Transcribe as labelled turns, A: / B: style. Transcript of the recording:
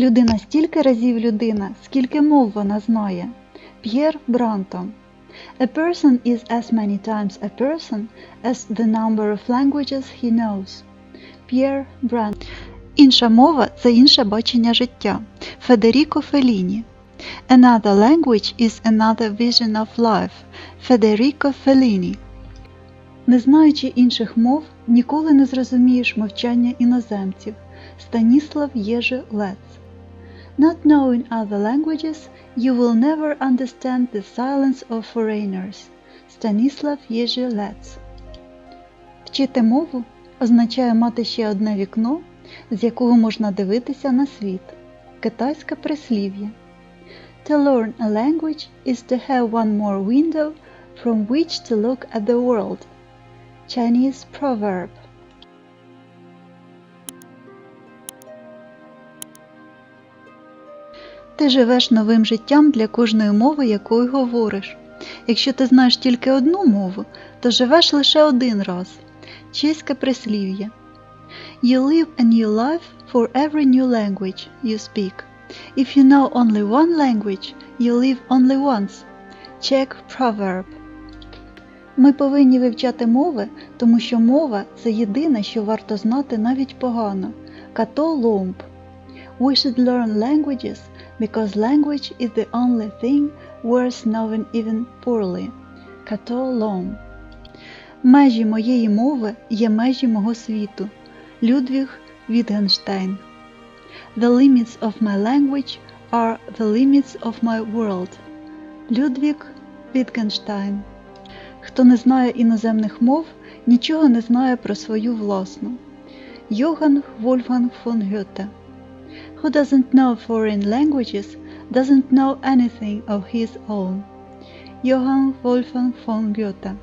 A: Людина стільки разів людина, скільки мов вона знає. П'єр Брантон. A person is as many times a person as the number of languages he knows. П'єр Брантон. Інша мова це інше бачення життя. Федеріко Феліні. Another language is another vision of life. Федеріко Феліні. Не знаючи інших мов, ніколи не зрозумієш мовчання іноземців. Станіслав Єжи Лец. Not knowing other languages, you will never understand the silence of foreigners. Станіслав Єжи Лец. Вчити мову означає мати ще одне вікно, з якого можна дивитися на світ. Китайське прислів'я. To learn a language is to have one more window from which to look at the world. Chinese proverb. Ти живеш новим життям для кожної мови, якою говориш. Якщо ти знаєш тільки одну мову, то живеш лише один раз. Чеське прислів'я. You live a new life for every new language you speak. If you know only one language, you live only once. Czech proverb. Ми повинні вивчати мови, тому що мова це єдине, що варто знати навіть погано. Като ломб. We should learn languages because language is the only thing worth knowing even poorly. Като лом. Межі моєї мови є межі мого світу. Людвіг Вітгенштейн. The limits of my language are the limits of my world. Людвіг Вітгенштейн. Хто не знає іноземних мов, нічого не знає про свою власну. Йоган Вольфганг фон Гьоте. Who doesn't know foreign languages doesn't know anything of his own. Johann Wolfgang von Goethe